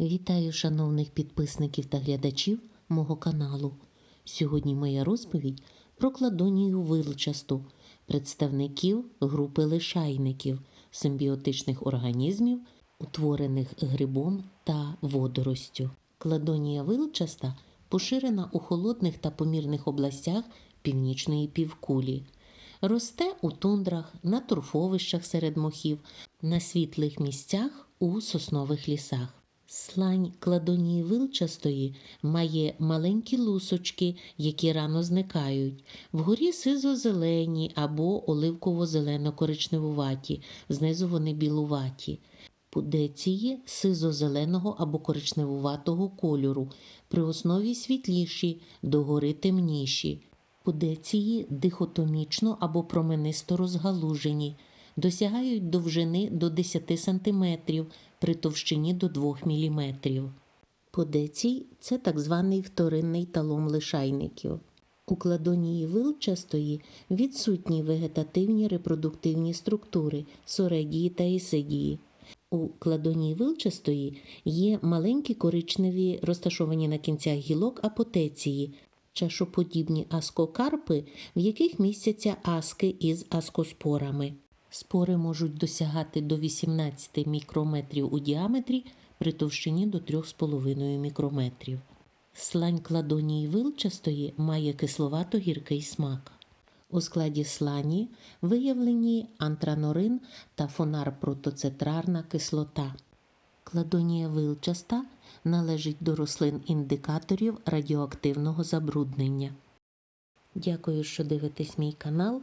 Вітаю шановних підписників та глядачів мого каналу. Сьогодні моя розповідь про кладонію вилчасту, представників групи лишайників, симбіотичних організмів, утворених грибом та водоростю. Кладонія вилчаста поширена у холодних та помірних областях північної півкулі. Росте у тундрах, на торфовищах серед мохів, на світлих місцях у соснових лісах. Слань кладонії вилчастої має маленькі лусочки, які рано зникають. Вгорі сизо-зелені або оливково-зелено-коричневуваті, знизу вони білуваті. Пудеції сизо-зеленого або коричневуватого кольору, при основі світліші, догори темніші. Пудеції дихотомічно або променисто розгалужені, досягають довжини до 10 см при товщині до 2 мм. Подецій це так званий вторинний талом лишайників. У кладонії вилчастої відсутні вегетативні репродуктивні структури соредії та ісидії. У кладонії вилчастої є маленькі коричневі, розташовані на кінцях гілок апотеції, чашоподібні аскокарпи, в яких містяться аски із аскоспорами. Спори можуть досягати до 18 мікрометрів у діаметрі при товщині до 3,5 мікрометрів. Слань кладонії вилчастої має кисловато-гіркий смак. У складі слані виявлені антранорин та фонарпротоцетрарна кислота. Кладонія вилчаста належить до рослин-індикаторів радіоактивного забруднення. Дякую, що дивитесь мій канал.